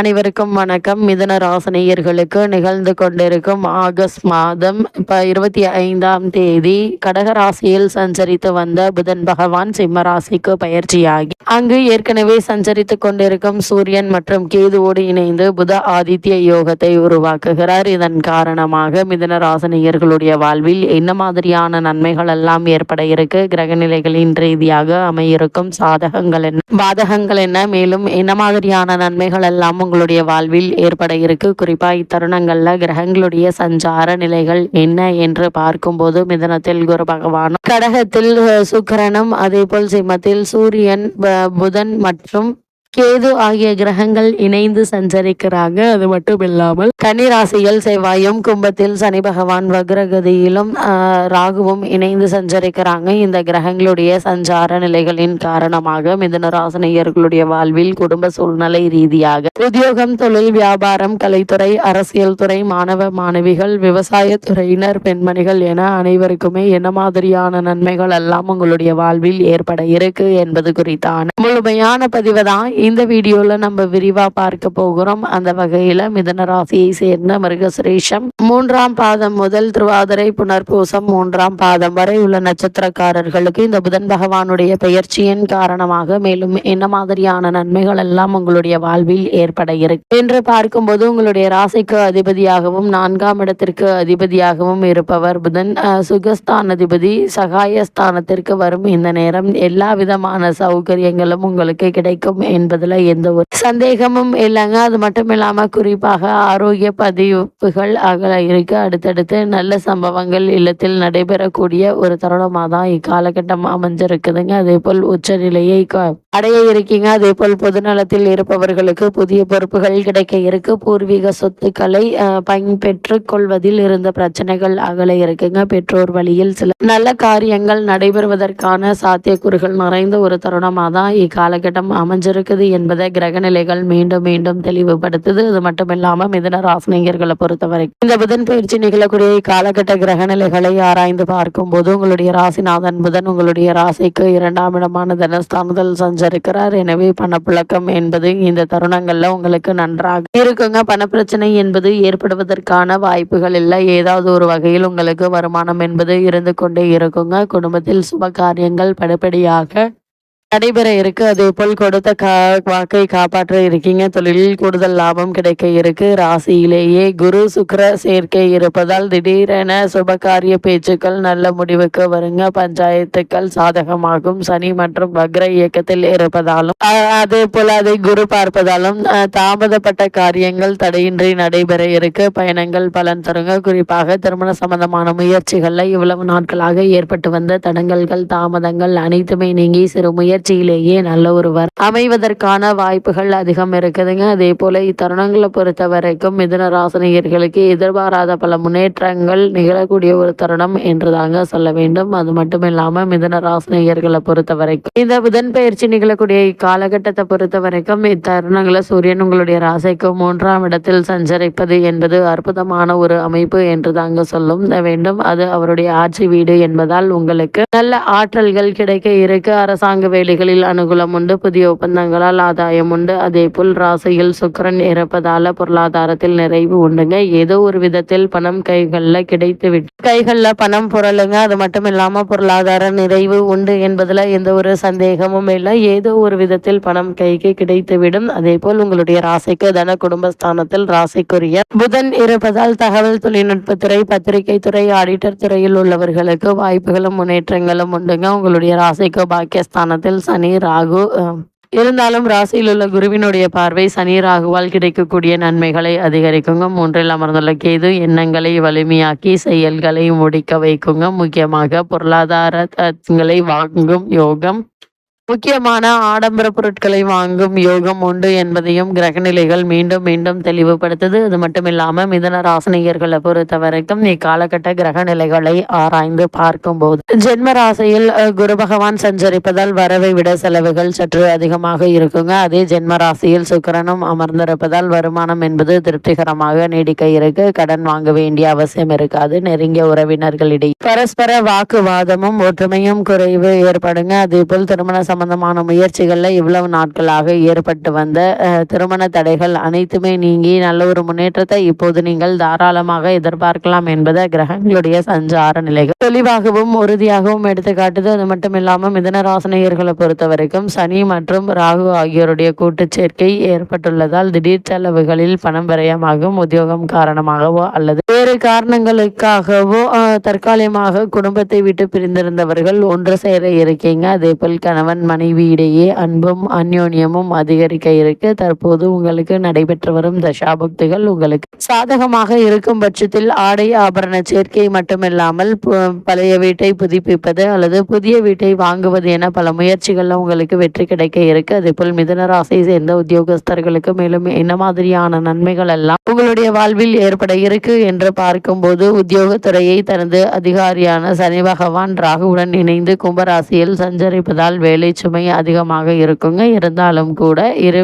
அனைவருக்கும் வணக்கம். மிதன ராசனியர்களுக்கு நிகழ்ந்து கொண்டிருக்கும் ஆகஸ்ட் மாதம் இப்போ இருபத்தி ஐந்தாம் தேதி கடக ராசியில் சஞ்சரித்து வந்த புதன் பகவான் சிம்ம ராசிக்கு பயிற்சியாகி அங்கு ஏற்கனவே சஞ்சரித்து கொண்டிருக்கும் சூரியன் மற்றும் கேதுவோடு இணைந்து புத ஆதித்ய யோகத்தை உருவாக்குகிறார். இதன் காரணமாக மிதன ராசனியர்களுடைய வாழ்வில் என்ன மாதிரியான நன்மைகள் எல்லாம் ஏற்பட இருக்கு? கிரக நிலைகளின் ரீதியாக அமையிருக்கும் சாதகங்கள் என்ன? பாதகங்கள் என்ன? மேலும் என்ன மாதிரியான நன்மைகள் எல்லாம் உங்களுடைய வாழ்வில் ஏற்பட இருக்கு. குறிப்பா இத்தருணங்கள்ல கிரகங்களுடைய சஞ்சார நிலைகள் என்ன என்று பார்க்கும்போது மிதனத்தில் குரு பகவான் கடகத்தில் சுக்கரனும் அதே போல் சிம்மத்தில் சூரியன் புதன் மற்றும் கேது ஆகிய கிரகங்கள் இணைந்து சஞ்சரிக்கிறாங்க. அது மட்டும் இல்லாமல் கன்னி ராசியில் செவ்வாயும் கும்பத்தில் சனி பகவான் வக்ரகதியிலும் ராகுவும் இணைந்து சஞ்சரிக்கிறாங்க. இந்த கிரகங்களுடைய சஞ்சார நிலைகளின் காரணமாக மிதுன வாழ்வில் குடும்ப சூழ்நிலை ரீதியாக உத்தியோகம் தொழில் வியாபாரம் கலைத்துறை அரசியல் துறை மாணவ மாணவிகள் விவசாய துறையினர் பெண்மணிகள் என அனைவருக்குமே என்ன மாதிரியான நன்மைகள் எல்லாம் உங்களுடைய வாழ்வில் ஏற்பட இருக்கு என்பது குறித்தான முழுமையான பதிவு தான் இந்த வீடியோல நம்ம விரிவா பார்க்க போகிறோம். அந்த வகையில மிதன ராசியை சேர்ந்த மிருகசுரேஷம். மூன்றாம் பாதம் முதல் திருவாதிரை புனர்பூசம் மூன்றாம் பாதம் வரை உள்ள நட்சத்திரக்காரர்களுக்கு இந்த புதன் பகவானுடைய பெயர்ச்சியின் காரணமாக மேலும் என்ன மாதிரியான நன்மைகள் எல்லாம் உங்களுடைய வாழ்வில் ஏற்பட இருக்கு. என்று பார்க்கும்போது உங்களுடைய ராசிக்கு அதிபதியாகவும் நான்காம் இடத்திற்கு அதிபதியாகவும் இருப்பவர் புதன். அஹ், சுகஸ்தானாதிபதி சகாயஸ்தானத்திற்கு வரும் இந்த நேரம் எல்லா விதமான சௌகரியங்களும் உங்களுக்கு கிடைக்கும் என்பதில் எந்த ஒரு சந்தேகமும் இல்லைங்க. அது மட்டும் இல்லாமல் குறிப்பாக ஆரோக்கிய பதிவுகள் அகல இருக்க. அடுத்தடுத்து நல்ல சம்பவங்கள் இல்லத்தில் நடைபெறக்கூடிய ஒரு தருணமாக தான் இக்காலகட்டம் அமைஞ்சிருக்குதுங்க. அதே போல் உச்ச நிலையை அடைய இருக்கீங்க. அதே போல் பொதுநலத்தில் இருப்பவர்களுக்கு புதிய பொறுப்புகள் கிடைக்க இருக்கு. பூர்வீக சொத்துக்களை பயன்பெற்று கொள்வதில் இருந்த பிரச்சனைகள் அகல இருக்குங்க. பெற்றோர் வழியில் சில நல்ல காரியங்கள் நடைபெறுவதற்கான சாத்தியக்கூறுகள் நிறைந்த ஒரு தருணமாக தான் இக்காலகட்டம் அமைஞ்சிருக்குது. என்பதை கிரகநிலைகள் மீண்டும் மீண்டும் தெளிவுபடுத்துது. அது மட்டுமில்லாமல் மிதன ராசினியர்களை பொறுத்தவரைக்கும் இந்த புதன் பயிற்சி நிகழக்கூடிய இக்காலகட்ட கிரகநிலைகளை ஆராய்ந்து பார்க்கும்போது உங்களுடைய ராசிநாதன் புதன் உங்களுடைய ராசிக்கு இரண்டாம் இடமான தனஸ்தானத்தில் சஞ்சரிக்கிறார். எனவே பணப்புழக்கம் என்பது இந்த தருணங்கள்ல உங்களுக்கு நன்றாக இருக்குங்க. பணப்பிரச்சனை என்பது ஏற்படுவதற்கான வாய்ப்புகள் இல்லை. ஏதாவது ஒரு வகையில் உங்களுக்கு வருமானம் என்பது இருந்து கொண்டே இருக்குங்க. குடும்பத்தில் சுப காரியங்கள் படிப்படியாக நடைபெற இருக்கு. அதே போல் கொடுத்த கா வாக்கை காப்பாற்ற இருக்கீங்க. தொழிலில் கூடுதல் லாபம் கிடைக்க இருக்கு. ராசியிலேயே குரு சுக்கர சேர்க்கை இருப்பதால் திடீரென சுபகாரிய பேச்சுக்கள் நல்ல முடிவுக்கு வருங்க. பஞ்சாயத்துக்கள் சாதகமாகும். சனி மற்றும் வக்ர இயக்கத்தில் இருப்பதாலும் அதே போல அதை குரு பார்ப்பதாலும் தாமதப்பட்ட காரியங்கள் தடையின்றி நடைபெற இருக்கு. பயணங்கள் பலன் தருங்க. குறிப்பாக திருமண சம்பந்தமான முயற்சிகள்ல இவ்வளவு நாட்களாக ஏற்பட்டு வந்த தடங்கல்கள் தாமதங்கள் அனைத்துமே நீங்கி சிறு முயற்சியிலேயே நல்ல ஒருவர் அமைவதற்கான வாய்ப்புகள் அதிகம் இருக்குதுங்க. அதே போல இத்தருணங்களை பொறுத்த வரைக்கும் மிதன ராசினியர்களுக்கு எதிர்பாராத பல முன்னேற்றங்கள் நிகழக்கூடிய ஒரு தருணம் என்று தாங்க சொல்ல வேண்டும். அது மட்டும் இல்லாம மிதுன ராசினியர்களை பொறுத்த வரைக்கும் இந்த புதன் பயிற்சி நிகழக்கூடிய இக்காலகட்டத்தை பொறுத்த வரைக்கும் இத்தருணங்களை சூரியன் உங்களுடைய ராசிக்கு மூன்றாம் இடத்தில் சஞ்சரிப்பது என்பது அற்புதமான ஒரு அமைப்பு என்று தாங்க சொல்லும் வேண்டும். அது அவருடைய ஆட்சி வீடு என்பதால் உங்களுக்கு நல்ல ஆற்றல்கள் கிடைக்க இருக்கு. அரசாங்க வேலை வேலைகளில் அனுகூலம் உண்டு. புதிய ஒப்பந்தங்களால் ஆதாயம் உண்டு. அதே போல் ராசியில் சுக்கரன் இறப்பதால பொருளாதாரத்தில் நிறைவு உண்டுங்க. ஏதோ ஒரு விதத்தில் பணம் கைகளில் கிடைத்து விட்டு கைகளில் பணம் புரளுங்க. அது மட்டும் இல்லாமல் பொருளாதார நிறைவு உண்டு என்பதில் எந்த ஒரு சந்தேகமும் இல்லை. ஏதோ ஒரு விதத்தில் பணம் கைக்கு கிடைத்துவிடும் அதே போல் உங்களுடைய ராசிக்கு தன குடும்பஸ்தானத்தில் ராசிக்குரிய புதன் இருப்பதால் தகவல் தொழில்நுட்பத்துறை பத்திரிகை துறை ஆடிட்டர் துறையில் உள்ளவர்களுக்கு வாய்ப்புகளும் முன்னேற்றங்களும் உண்டுங்க. உங்களுடைய ராசிக்கு பாக்கியஸ்தானத்தில் சனி ராகு அஹ், இருந்தாலும் ராசியில் உள்ள குருவினுடைய பார்வை சனி ராகுவால் கிடைக்கக்கூடிய நன்மைகளை அதிகரிக்குங்க. மூன்றில் அமர்ந்துள்ள கேது எண்ணங்களை வலிமையாக்கி செயல்களை முடிக்க வைக்குங்க. முக்கியமாக பொருளாதாரங்களை வாங்கும் யோகம் முக்கியமான ஆடம்பர பொருட்களை வாங்கும் யோகம் உண்டு என்பதையும் கிரகநிலைகள் மீண்டும் மீண்டும் தெளிவுபடுத்துது. அது மட்டும் இல்லாமல் மிதன ராசினியர்களை பொறுத்த வரைக்கும் இக்காலகட்ட கிரக நிலைகளை ஆராய்ந்து பார்க்கும்போது ஜென்ம ராசியில் குரு பகவான் சஞ்சரிப்பதால் வரவை விட செலவுகள் சற்று அதிகமாக இருக்குங்க. அதே ஜென்ம ராசியில் சுக்கரனும் அமர்ந்திருப்பதால் வருமானம் என்பது திருப்திகரமாக நீடிக்க இருக்கு. கடன் வாங்க வேண்டிய அவசியம் இருக்காது. நெருங்கிய உறவினர்களிடையே பரஸ்பர வாக்குவாதமும் ஒற்றுமையும் குறைவு ஏற்படுங்க. அதே போல் திருமண சம்பந்தமான முயற்சிகளில் இவ்வளவு நாட்களாக ஏற்பட்டு வந்த திருமண தடைகள் அனைத்துமே நீங்கி நல்ல ஒரு முன்னேற்றத்தை இப்போது நீங்கள் தாராளமாக எதிர்பார்க்கலாம் என்பதை கிரகங்களுடைய சஞ்சார நிலைகள். தெளிவாகவும் உறுதியாகவும் எடுத்துக்காட்டுது அது மட்டும் இல்லாமல் மிதனராசனையர்களை பொறுத்த வரைக்கும் சனி மற்றும் ராகு ஆகியோருடைய கூட்டு சேர்க்கை ஏற்பட்டுள்ளதால் திடீர் செலவுகளில் பணம் விரயமாகும். உத்தியோகம் காரணமாகவோ அல்லது வேறு காரணங்களுக்காகவோ தற்காலிகமாக குடும்பத்தை விட்டு பிரிந்திருந்தவர்கள் ஒன்று சேர இருக்கீங்க. அதே போல் கணவன் கணவன் மனைவியிடையே அன்பும் அந்யோன்யமும் அதிகரிக்க இருக்கு. தற்போது உங்களுக்கு நடைபெற்று வரும் தசாபக்திகள் உங்களுக்கு சாதகமாக இருக்கும் பட்சத்தில் ஆடை ஆபரண சேர்க்கை மட்டுமில்லாமல் பழைய வீட்டை புதுப்பிப்பது அல்லது புதிய வீட்டை வாங்குவது என பல முயற்சிகள்ல உங்களுக்கு வெற்றி கிடைக்க இருக்கு. அதே போல் ராசியை சேர்ந்த உத்தியோகஸ்தர்களுக்கு மேலும் என்ன மாதிரியான நன்மைகள் எல்லாம் உங்களுடைய வாழ்வில் ஏற்பட இருக்கு என்று பார்க்கும்போது உத்தியோகத்துறையை தனது அதிகாரியான சனி பகவான் ராகுவுடன் இணைந்து கும்பராசியில் சஞ்சரிப்பதால் வேலை சுமை அதிகமாக இருக்குங்க. இருந்தாலும் கூட இரு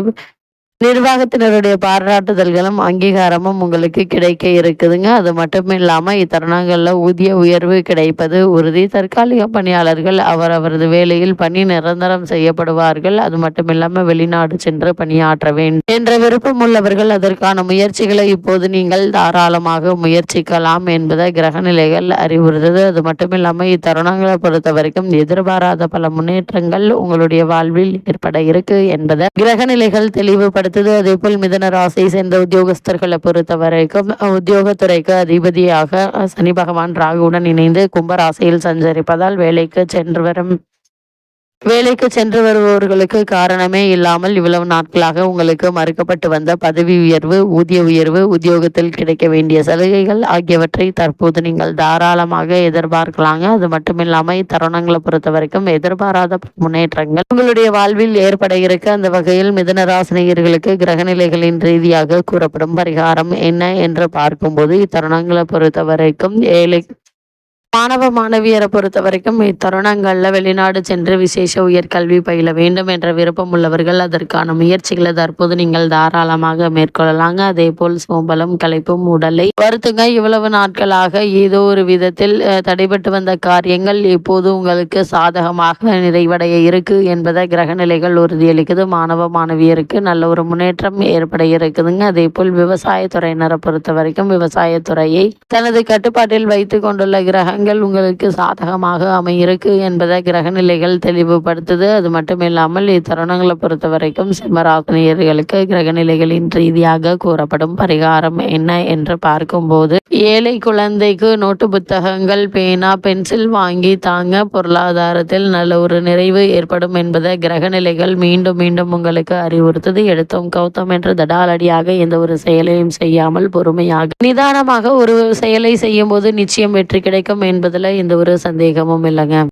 நிர்வாகத்தினருடைய பாராட்டுதல்களும் அங்கீகாரமும் உங்களுக்கு கிடைக்க இருக்குதுங்க. அது மட்டும் இல்லாமல் இத்தருணங்களில் ஊதிய உயர்வு கிடைப்பது உறுதி. தற்காலிக பணியாளர்கள் அவர் அவரது வேலையில் பணி நிரந்தரம் செய்யப்படுவார்கள். அது மட்டும் இல்லாமல் வெளிநாடு சென்று பணியாற்ற வேண்டும் என்ற விருப்பம் உள்ளவர்கள் அதற்கான முயற்சிகளை இப்போது நீங்கள் தாராளமாக முயற்சிக்கலாம் என்பதை கிரகநிலைகள் அறிவுறுத்தது. அது மட்டும் இல்லாமல் இத்தருணங்களை பொறுத்த வரைக்கும் எதிர்பாராத பல முன்னேற்றங்கள் உங்களுடைய வாழ்வில் ஏற்பட இருக்கு என்பதை கிரகநிலைகள் அடுத்தது அதே போல் மிதன ராசியை சேர்ந்த உத்தியோகஸ்தர்களை பொறுத்த வரைக்கும் உத்தியோகத்துறைக்கு அதிபதியாக சனி பகவான் ராகுவுடன் இணைந்து கும்ப ராசியில் சஞ்சரிப்பதால் வேலைக்கு சென்று வரும் வேலைக்கு சென்று வருபவர்களுக்கு காரணமே இல்லாமல் இவ்வளவு நாட்களாக உங்களுக்கு மறுக்கப்பட்டு வந்த பதவி உயர்வு ஊதிய உயர்வு உத்தியோகத்தில் கிடைக்க வேண்டிய சலுகைகள் ஆகியவற்றை தற்போது நீங்கள் தாராளமாக எதிர்பார்க்கலாங்க. அது மட்டும் இல்லாமல் இத்தருணங்களை பொறுத்த வரைக்கும் எதிர்பாராத முன்னேற்றங்கள். உங்களுடைய வாழ்வில் ஏற்பட இருக்க அந்த வகையில் மிதனராசினியர்களுக்கு கிரகநிலைகளின் ரீதியாக கூறப்படும் பரிகாரம் என்ன என்று பார்க்கும்போது இத்தருணங்களை பொறுத்த வரைக்கும் ஏழை மாணவ மாணவியரை பொறுத்த வரைக்கும் இத்தருணங்களில் வெளிநாடு சென்று விசேஷ உயர்கல்வி பயில வேண்டும் என்ற விருப்பம் உள்ளவர்கள் அதற்கான முயற்சிகளை தற்போது நீங்கள் தாராளமாக மேற்கொள்ளலாங்க. அதே போல் சோம்பலும் களைப்பும் உடலை வருத்துங்க. இவ்வளவு நாட்களாக ஏதோ ஒரு விதத்தில் தடைபட்டு வந்த காரியங்கள் இப்போது உங்களுக்கு சாதகமாக நிறைவடைய இருக்கு என்பதை கிரகநிலைகள் உறுதியளிக்குது. மாணவ மாணவியருக்கு நல்ல ஒரு முன்னேற்றம் ஏற்பட இருக்குதுங்க. அதே போல் விவசாயத்துறையினரை பொறுத்த வரைக்கும் விவசாயத்துறையை தனது கட்டுப்பாட்டில் வைத்து கொண்டுள்ள கிரக கிரகங்கள் உங்களுக்கு சாதகமாக அமையிருக்கு என்பதை கிரகநிலைகள் தெளிவுபடுத்துது. அது மட்டும் இல்லாமல் இத்தருணங்களை பொறுத்த வரைக்கும் சிம்மராசினியர்களுக்கு கிரகநிலைகளின் ரீதியாக கூறப்படும் பரிகாரம் என்ன என்று பார்க்கும்போது ஏழை குழந்தைக்கு நோட்டு புத்தகங்கள் பேனா பென்சில் வாங்கி தாங்க பொருளாதாரத்தில் நல்ல ஒரு நிறைவு ஏற்படும் என்பதை கிரகநிலைகள் மீண்டும் மீண்டும் உங்களுக்கு அறிவுறுத்தது. எடுத்தோம் கௌத்தம் என்று தடாலடியாக எந்த ஒரு செயலையும் செய்யாமல் பொறுமையாக நிதானமாக ஒரு செயலை செய்யும் போது நிச்சயம் வெற்றி கிடைக்கும் என்பதில் எந்த ஒரு சந்தேகமும் இல்லைங்க.